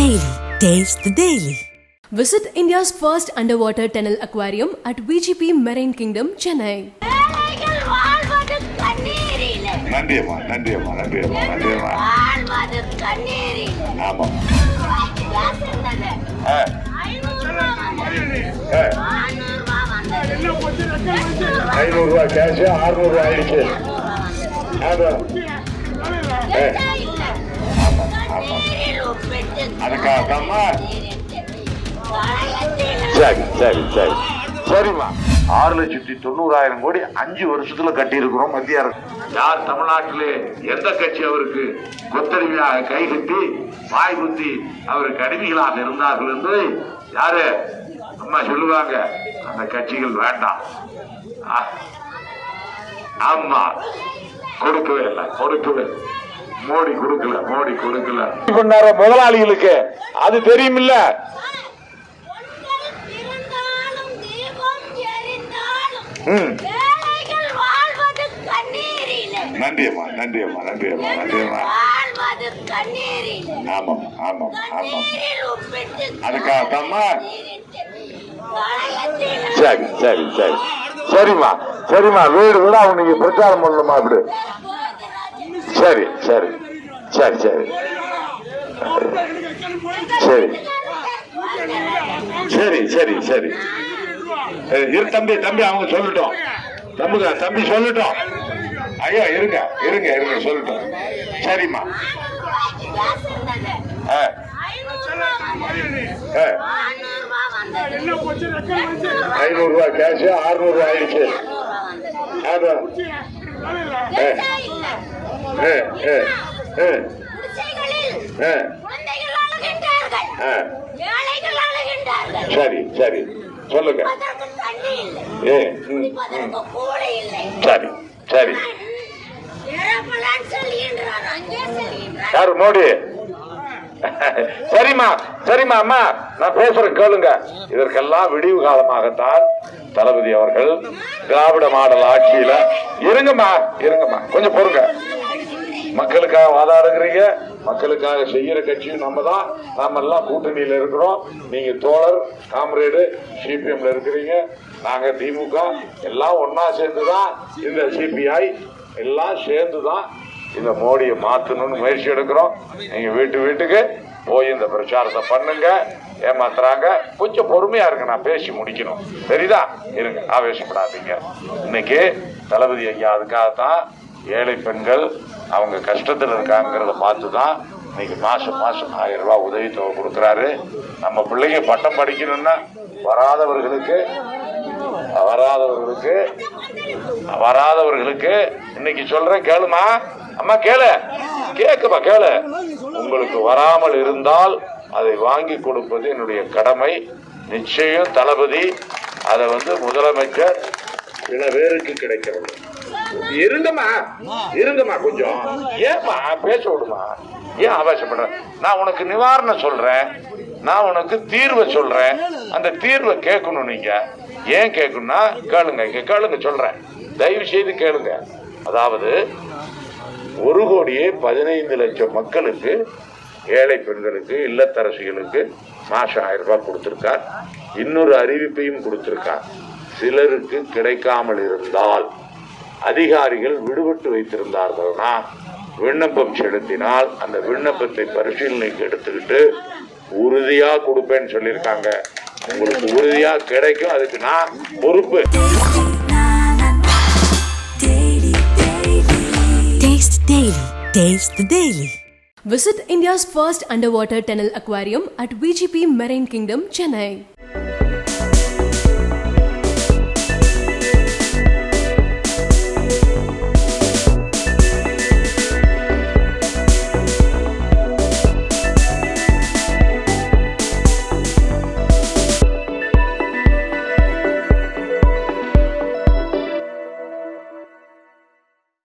Daily. Taste the Daily. Visit India's first underwater tunnel aquarium at VGP Marine Kingdom, Chennai. நன்றியம்மா நன்றியம்மா நன்றியம்மா நன்றியம்மா ஆமா ஆயிடுச்சு கண்ணீரில் சரி சரி சரி சரிம்மா. ஆறு லட்சத்தி தொண்ணூறாயிரம் கோடி அஞ்சு வருஷத்துல கட்டி இருக்கிறோம் மத்திய அரசு. யார் தமிழ்நாட்டிலே எந்த கட்சி அவருக்கு கொத்தடிமையாக கைகட்டி வாய் குத்தி அவருக்கு அடிமைகளாக இருந்தார்கள் என்று யாரு அம்மா சொல்லுவாங்க? அந்த கட்சிகள் வேண்டாம். ஆ, ஆமா. கொடுக்கவே இல்லை கொடுக்கவே இல்லை. மோடி கொடுக்கல மோடி கொடுக்கல முதலாளிகளுக்கு அது தெரியுமில்ல. நன்றியம்மா நன்றியம்மா நன்றியம்மா நன்றியம்மா ஆமாம் ஆமாம் ஆமாம். அதுக்காகத்தாம்மா. சரி சரி சரி. சரிம்மா சரிம்மா. வீடு வீடா நீங்க பிரச்சாரம் பண்ணணுமா அப்படி? சரி சரி. சரி சரி. சரி. சரி சரி சரி. இரு தம்பி தம்பி அவங்க சொல்லட்டும். தம்புங்க தம்பி சொல்லட்டும். ஐயா இருங்க இருங்க இருங்க சொல்லட்டும். சரிம்மா. ஆ. ஐநூறு ஆ. ரூபாய் கேஷ் ஆறுநூறு ரூபாய் ஆயிடுச்சு. சரி சரி. சொல்லுங்க. சரி சரி. யாரு மோடி? சரிம்மா சரிம்மா அம்மா. நான் பேசுறேன் கேளுங்க. இதற்கெல்லாம் விடிவு காலமாகத்தான் தளபதி அவர்கள் திராவிட மாடல் ஆட்சியில. இருங்கம்மா இருங்கம்மா. கொஞ்சம் பொறுங்க. மக்களுக்காக வாதாடுகிறீங்க மக்களுக்காக செய்யற கட்சியும் நம்ம தான் நாம எல்லாம் கூட்டணியில இருக்கிறோம். நீங்க தோழர் காம்ரேடு சிபிஎம்ல இருக்கிறீங்க. நாங்க திமுக எல்லாம் ஒன்னா சேர்ந்துதான் இந்த சிபிஐ எல்லாம் சேர்ந்துதான் இந்த மோடியை மாத்தணும்னு முயற்சி எடுக்கிறோம். நீங்க வீட்டு வீட்டுக்கு போய் இந்த பிரச்சாரத்தை பண்ணுங்க ஏமாத்துறாங்க. கொஞ்சம் பொறுமையா இருங்க நான் பேசி முடிக்கணும். சரிதா? இருங்க ஆவேசப்படாதீங்க. இன்னைக்கு தளபதி ஐயா அதுக்காகத்தான் ஏழை பெண்கள் அவங்க கஷ்டத்தில் இருக்காங்கிறத பார்த்து தான் இன்னைக்கு மாதம் மாதம் ஆயிரம் ரூபாய் உதவித்தொகை கொடுக்குறாரு. நம்ம பிள்ளைங்க பட்டம் படிக்கணும்னா வராதவர்களுக்கு வராதவர்களுக்கு வராதவர்களுக்கு இன்னைக்கு சொல்றேன் கேளுமா? அம்மா கேளு. கேக்குமா கேளு. உங்களுக்கு வராமல் இருந்தால் அதை வாங்கி கொடுப்பது என்னுடைய கடமை. நிச்சயம் தளபதி அதை வந்து முதலமைச்சர் சில பேருக்கு கிடைக்கிறது இருங்கம்மா. இருங்கம்மா கொஞ்சம். ஏம்மா பேச விடுமா? ஏன் ஆபாசப்படுற நான் உனக்கு நிவாரணம் சொல்றேன். நான் உனக்கு தீர்வை சொல்றேன். அந்த தீர்வை கேட்கணும் நீங்க. ஏன் கேட்கணும்னா கேளுங்க இங்க கேளுங்க சொல்றேன். தயவு செய்து கேளுங்க. அதாவது ஒரு கோடியே பதினைந்து லட்சம் மக்களுக்கு ஏழை பெண்களுக்கு இல்லத்தரசிகளுக்கு மாசம் ஆயிரம் ரூபாய் கொடுத்துருக்கார். இன்னொரு அறிவிப்பையும் கொடுத்துருக்கார். சிலருக்கு கிடைக்காமல் இருந்தால் அதிகாரிகள் விடுபட்டு வைத்திருந்தார்கள்னா விண்ணப்பம் செலுத்தினால் அந்த விண்ணப்பத்தை பரிசீலனைக்கு எடுத்துக்கிட்டு உறுதியா கொடுப்பேன்னு சொல்லியிருக்காங்க உங்களுக்கு உறுதியா கிடைக்கும் அதுக்கு நான் பொறுப்பு. Taste the Daily. Visit India's first underwater tunnel aquarium at VGP Marine Kingdom, Chennai.